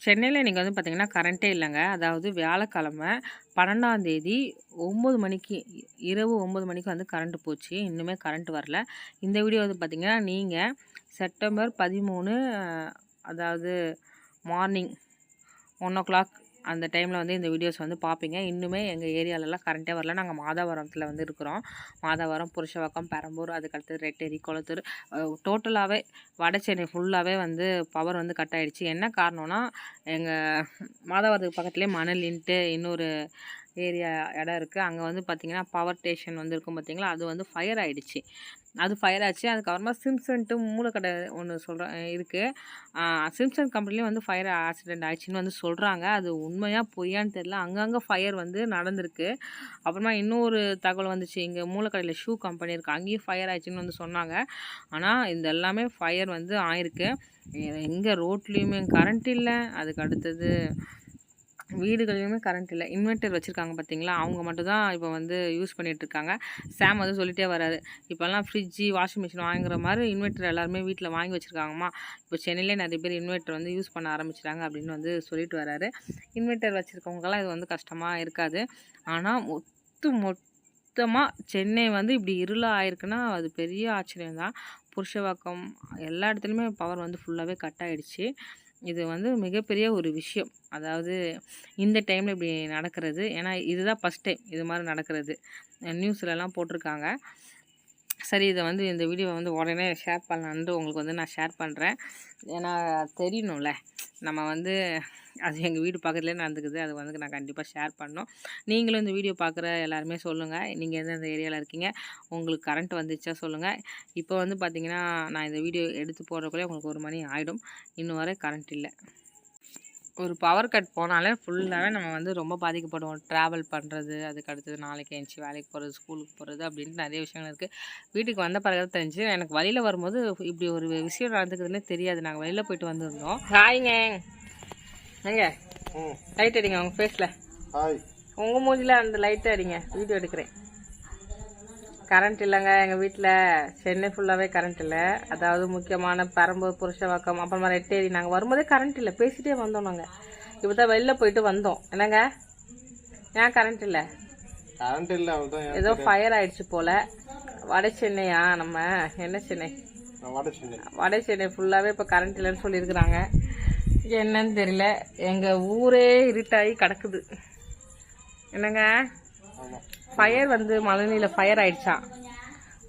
சென்னையில் இன்றைக்கி வந்து பார்த்திங்கன்னா கரண்ட்டே இல்லைங்க. அதாவது வியாழக்கிழமை பன்னெண்டாந்தேதி ஒம்பது மணிக்கு இரவு ஒம்பது மணிக்கு வந்து கரண்ட் போச்சு. இன்னுமே கரண்ட் வரல. இந்த வீடியோ வந்து பார்த்திங்கன்னா நீங்கள் செப்டம்பர் பதிமூணு அதாவது மார்னிங் ஒன் ஓ கிளாக் அந்த டைமில் வந்து இந்த வீடியோஸ் வந்து பார்ப்பீங்க இன்னுமே எங்கள் ஏரியாலலாம் கரண்ட்டே வரல. நாங்கள் மாதாவரத்தில் வந்து இருக்கிறோம். மாதாவரம் புருஷவாக்கம் பெரம்பூர் அதுக்கடுத்து ரெட்டேரி குளத்தூர். டோட்டலாகவே வட சென்னை ஃபுல்லாகவே வந்து பவர் வந்து கட் ஆகிடுச்சு என்ன காரணம்னா எங்கள் மாதாவரத்துக்கு பக்கத்துலேயே மணலின்ட்டு இன்னொரு ஏரியா இடம் இருக்குது அங்கே வந்து பார்த்திங்கன்னா பவர் ஸ்டேஷன் வந்து இருக்கும் பார்த்திங்களா அது வந்து ஃபயர் ஆகிடுச்சு அது ஃபயர் ஆச்சு. அதுக்கப்புறமா சிம்சன்ட்டு மூலக்கடை ஒன்று சொல்கிறேன் இருக்குது சிம்சன் கம்பெனிலையும் வந்து ஃபயர் ஆக்சிடென்ட் ஆயிடுச்சுன்னு வந்து சொல்கிறாங்க அது உண்மையாக பொய்யான்னு தெரில அங்கங்கே ஃபயர் வந்து நடந்திருக்கு. அப்புறமா இன்னொரு தகவல் வந்துச்சு. இங்கே மூலக்கடையில் ஷூ கம்பெனி இருக்குது அங்கேயும் ஃபயர் ஆயிடுச்சுன்னு வந்து சொன்னாங்க. ஆனால் இந்த எல்லாமே ஃபயர் வந்து ஆயிருக்கு. எங்கே ரோட்லேயுமே கரண்ட் இல்லை. அதுக்கு அடுத்தது வீடுகளிலுமே கரண்ட் இல்லை. இன்வெர்ட்டர் வச்சுருக்காங்க பார்த்தீங்களா அவங்க மட்டும் தான் இப்போ வந்து யூஸ் பண்ணிகிட்ருக்காங்க இருக்காங்க சாம் வந்து சொல்லிகிட்டே வராரு. இப்போல்லாம் ஃப்ரிட்ஜு வாஷிங் மிஷின் வாங்குற மாதிரி இன்வெர்ட்டர் எல்லாருமே வீட்டில் வாங்கி வச்சுருக்காங்கம்மா. இப்போ சென்னையிலே நிறைய பேர் இன்வெர்ட்டர் வந்து யூஸ் பண்ண ஆரம்பிச்சிட்டாங்க அப்படின்னு வந்து சொல்லிட்டு வராரு. இன்வெர்ட்டர் வச்சுருக்கவங்கலாம் இது வந்து கஷ்டமாக இருக்காது. ஆனால் மொத்து மொத்தமாக சென்னை வந்து இப்படி இருளாக ஆயிருக்குன்னா அது பெரிய ஆச்சரியம் தான் புருஷவாக்கம் எல்லா இடத்துலையுமே பவர் வந்து ஃபுல்லாகவே கட் ஆகிடுச்சு இது வந்து மிகப்பெரிய ஒரு விஷயம். அதாவது இந்த டைமில் இப்படி நடக்கிறது. ஏன்னா இதுதான் ஃபஸ்ட் டைம் இது மாதிரி நடக்கிறது. நியூஸ்லலாம் போட்டிருக்காங்க. சரி இதை வந்து இந்த வீடியோவை வந்து உடனே ஷேர் பண்ணலான்ட்டு உங்களுக்கு வந்து நான் ஷேர் பண்ணுறேன் ஏன்னா தெரியணும்ல. நம்ம வந்து அது எங்கள் வீடு பக்கத்துலேயே நடந்துக்குது. அது வந்து நான் கண்டிப்பாக ஷேர் பண்ணோம் நீங்களும் இந்த வீடியோ பார்க்குற எல்லாருமே சொல்லுங்கள் நீங்கள் எந்தெந்த ஏரியாவில் இருக்கீங்க? உங்களுக்கு கரண்ட் வந்துச்சா சொல்லுங்கள் இப்போ வந்து பார்த்திங்கன்னா நான் இந்த வீடியோ எடுத்து போடுறக்குள்ளே உங்களுக்கு ஒரு மணி ஆகிடும் இன்னும் வரை கரண்ட் இல்லை. ஒரு பவர் கட் போனாலே ஃபுல்லாகவே நம்ம வந்து ரொம்ப பாதிக்கப்படுவோம். ட்ராவல் பண்ணுறது அதுக்கு அடுத்தது நாளைக்கு எழுந்துச்சி வேலைக்கு போகிறது ஸ்கூலுக்கு போகிறது அப்படின்ட்டு நிறைய விஷயங்கள் இருக்குது வீட்டுக்கு வந்த பிறகு தெரிஞ்சு எனக்கு வழியில் வரும்போது இப்படி ஒரு விஷயம் நடந்துக்குதுன்னே தெரியாது. நாங்கள் வெளியில் போயிட்டு வந்திருந்தோம். ஹாய்ங்க எங்க ம். லைட் அடிங்க உங்கள் ஃபேஸில் உங்கள் மூஞ்சில் அந்த லைட்டை அடிங்க. வீடியோ எடுக்கிறேன். கரண்ட் இல்லைங்க. எங்கள் வீட்டில் சென்னை ஃபுல்லாகவே கரண்ட் இல்லை. அதாவது முக்கியமான பெரம்பூர் புருஷவாக்கம் அப்புறமா ரெட்டேரி நாங்கள் வரும்போதே கரண்ட் இல்லை. பேசிட்டே வந்தோம் நாங்கள் இப்போ தான் வெளில போயிட்டு வந்தோம். என்னங்க? ஏன் கரண்ட் இல்லை? கரண்ட் இல்லை. ஏதோ ஃபயர் ஆயிடுச்சு போல். வட சென்னையா? நம்ம என்ன சென்னை? வட சென்னை. ஃபுல்லாகவே இப்போ கரண்ட் இல்லைன்னு சொல்லியிருக்கிறாங்க. என்னன்னு தெரியல. எங்கள் ஊரே இருட்டாகி கிடக்குது. என்னங்க? ஃபயர் வந்து மணலியில் ஃபயர் ஆயிடுச்சான்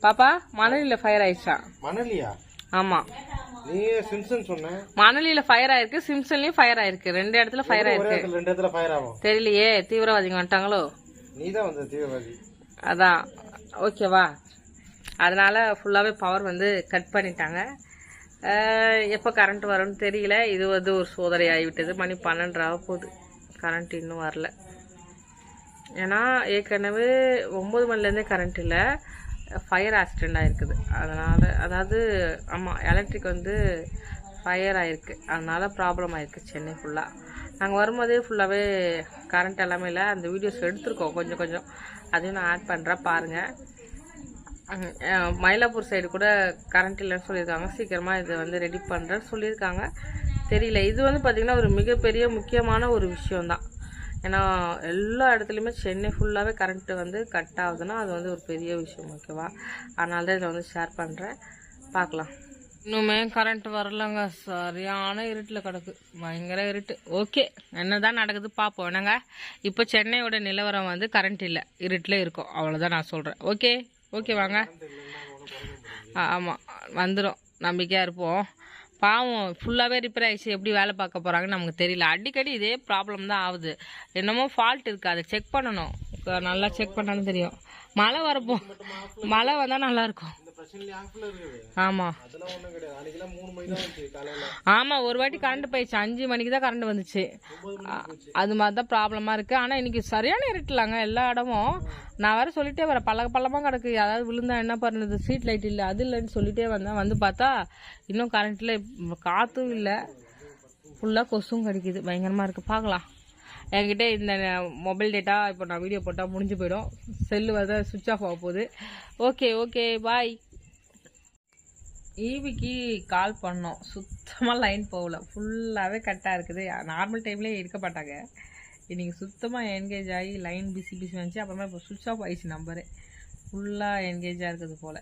பாப்பா மணலியில் ஃபயர் ஆயிடுச்சான் மணலியா? ஆமாம் நீ சிம்சன் சொன்ன. மணலியில் ஃபயர் ஆயிருக்கு சிம்சன்லேயும் ஃபயர் ஆயிருக்கு. ரெண்டு இடத்துல ஃபயர் ஆயிருக்கு. ரெண்டு இடத்துல ஃபயர் ஆகும். தெரியலையே தீவிரவாதிங்க வந்துட்டாங்களோ? நீ தான் வந்த தீவிரவாதி. அதான். ஓகேவா அதனால ஃபுல்லாகவே பவர் வந்து கட் பண்ணிட்டாங்க. எப்போ கரண்ட் வரும்னு தெரியல. இது வந்து ஒரு சோதனை ஆகிவிட்டது மணி பன்னெண்டாக போகுது கரண்ட் இன்னும் வரல. ஏன்னா ஏற்கனவே ஒம்பது மணிலேருந்தே கரண்ட் இல்லை. ஃபயர் ஆக்சிடெண்ட் ஆகிருக்குது அதனால் அதாவது ஆமாம் எலக்ட்ரிக் வந்து ஃபயர் ஆகிருக்கு அதனால் ப்ராப்ளம் ஆயிருக்கு சென்னை ஃபுல்லாக நாங்கள் வரும்போதே ஃபுல்லாகவே கரண்ட் எல்லாமே இல்லை. அந்த வீடியோஸ் எடுத்திருக்கோம். கொஞ்சம் கொஞ்சம். அதையும் நான் ஆட் பண்ணுறேன் பாருங்கள் மயிலாப்பூர் சைடு கூட கரண்ட் இல்லைன்னு சொல்லியிருக்காங்க. சீக்கிரமாக இதை வந்து ரெடி பண்ணுறேன்னு சொல்லியிருக்காங்க. தெரியல. இது வந்து பார்த்திங்கன்னா ஒரு மிகப்பெரிய முக்கியமான ஒரு விஷயம்தான். ஏன்னா எல்லா இடத்துலையுமே சென்னை ஃபுல்லாகவே கரண்ட்டு வந்து கட் ஆகுதுன்னா அது வந்து ஒரு பெரிய விஷயம் ஓகேவா அதனால தான் இதை வந்து ஷேர் பண்ணுறேன் பார்க்கலாம். இன்னுமே கரண்ட் வரலங்க சரியான இருட்டில் கிடக்கு. பயங்கர இருட்டு. ஓகே என்னதான் நடக்குது பார்ப்போம். என்னங்க? இப்போ சென்னையோட நிலவரம் வந்து கரண்ட் இல்லை இருட்டில் இருக்கும். அவ்வளோதான் நான் சொல்கிறேன் ஓகே ஓகே வாங்க. ஆமாம் வந்துடும் நம்பிக்கையாக இருப்போம். பாவம் ஃபுல்லாகவே ரிப்பேர் ஆகிடுச்சு எப்படி வேலை பார்க்க போகிறாங்கன்னு நமக்கு தெரியல. அடிக்கடி இதே ப்ராப்ளம் தான் ஆகுது. என்னமோ ஃபால்ட் இருக்குது அதை செக் பண்ணணும். நல்லா செக் பண்ணாலும் தெரியும். மழை வரப்போ மழை வந்தால் நல்லாயிருக்கும் காலையில. ஆமாம் ஒரு வாட்டி கரண்ட் போயிடுச்சு. அஞ்சு மணிக்கு தான் கரண்ட் வந்துச்சு. அது மாதிரி தான் ப்ராப்ளமாக இருக்குது ஆனால் இன்னைக்கு சரியான இருட்டலாங்க எல்லா இடமும். நான் வேற சொல்லிட்டே வரேன். பழக பள்ளமாக கிடக்கு. அதாவது விழுந்தா என்ன பண்ணுறது? ஸ்ட்ரீட் லைட் இல்லை. அது இல்லைன்னு சொல்லிட்டே வந்தேன். வந்து பார்த்தா இன்னும் கரண்ட்டில் காற்றும் இல்லை. ஃபுல்லாக கொசும் கடிக்குது. பயங்கரமாக இருக்குது பார்க்கலாம். என்கிட்ட இந்த மொபைல் டேட்டா இப்போ நான் வீடியோ போட்டால் முடிஞ்சு போயிடும். செல்லு வந்து சுவிட்ச் ஆஃப் ஆக போகுது. ஓகே ஓகே பாய் ஈவிக்கு கால் பண்ணோம். சுத்தமாக லைன் போகல. ஃபுல்லாகவே கட்டாக இருக்குது. நார்மல் டைம்லேயே இருக்க மாட்டாங்க. இன்றைக்கி சுத்தமாக என்கேஜ் ஆகி லைன் பிசி பிசி வந்துச்சு. அப்புறமா இப்போ சுவிட்ச் ஆஃப் ஆயிடுச்சு நம்பரு ஃபுல்லாக என்கேஜாக இருக்குது போல்.